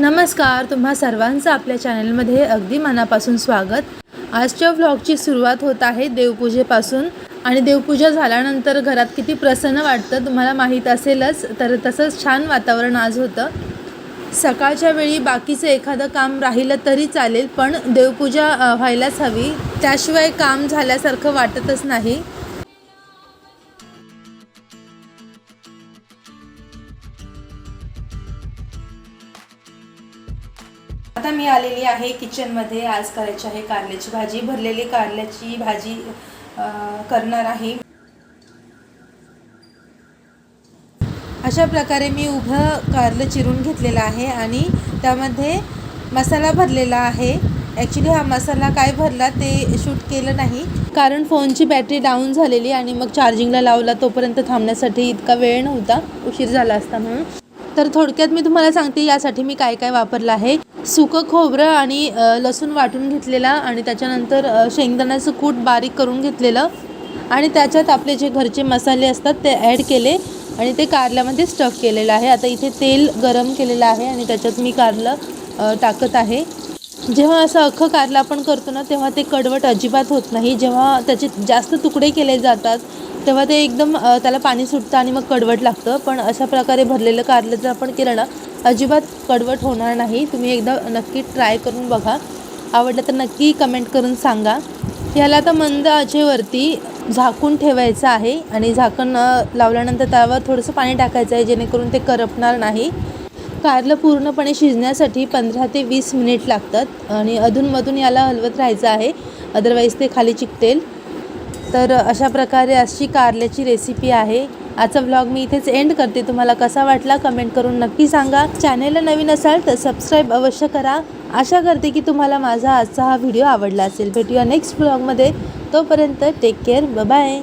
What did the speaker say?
नमस्कार तुम्हा सर्वांचं आपल्या चॅनलमध्ये अगदी मनापासून स्वागत. आजच्या व्लॉगची सुरुवात होत आहे देवपूजेपासून आणि देवपूजा झाल्यानंतर घरात किती प्रसन्न वाटतं तुम्हाला माहीत असेलच तर तसंच छान वातावरण आज होतं. सकाळच्या वेळी बाकीचं एखादं काम राहिलं तरी चालेल पण देवपूजा व्हायलाच हवी. त्याशिवाय काम झाल्यासारखं वाटतच नाही. आता मी आलेली आहे किचनमध्ये आज करायची आहे कारल्याची भाजी. भरलेली कारल्याची भाजी करणार आहे. अशा प्रकारे मी उभं कारलं चिरून घेतलेलं आहे आणि त्यामध्ये मसाला भरलेला आहे. ॲक्च्युली हा मसाला काय भरला ते शूट केलं नाही. कारण फोनची बॅटरी डाऊन झालेली आणि मग चार्जिंगला लावला तोपर्यंत थांबण्यासाठी इतका वेळ नव्हता. उशीर झाला असता म्हणून. तर थोडक्यात मी तुम्हाला सांगते यासाठी मी काय काय वापरलं आहे. सुकं खोबरं आणि लसूण वाटून घेतलेला आणि त्याच्यानंतर शेंगदाण्याचं कूट बारीक करून घेतलेलं आणि त्याच्यात आपले जे घरचे मसाले असतात ते ॲड केले आणि ते कारल्यामध्ये स्टफ केलेलं आहे. आता इथे तेल गरम केलेलं आहे आणि त्याच्यात मी कारलं टाकत आहे. जेव्हा असं अख्खं कारलं आपण करतो ना तेव्हा ते कडवट अजिबात होत नाही. जेव्हा त्याचे जास्त तुकडे केले जातात तेव्हा ते एकदम त्याला पाणी सुटतं आणि मग कडवट लागतं. पण अशा प्रकारे भरलेलं कारलं जर आपण केलं ना अजिबात कडवट होणार नाही. तुम्ही एकदा नक्की ट्राय करून बघा. आवडलं तर नक्की कमेंट करून सांगा. ह्याला आता मंद आचेवरती झाकून ठेवायचं आहे आणि झाकण लावल्यानंतर त्यावर थोडंसं पाणी टाकायचं आहे जेणेकरून ते करपणार नाही. कारलं पूर्णपणे शिजण्यासाठी पंधरा ते वीस मिनिट लागतात आणि अधूनमधून याला हलवत राहायचं आहे. अदरवाईज ते खाली चिकटेल तर अशा प्रकारे अशी कारल्याची रेसिपी आहे. आजचा व्लॉग मी इथेच एंड करते. तुम्हाला कसा वाटला कमेंट करून नक्की सांगा. चॅनेलला नवीन असाल तर सबस्क्राईब अवश्य करा. आशा करते की तुम्हाला माझा आजचा हा व्हिडिओ आवडला असेल. भेटूया नेक्स्ट व्लॉगमध्ये तोपर्यंत टेक केअर बाय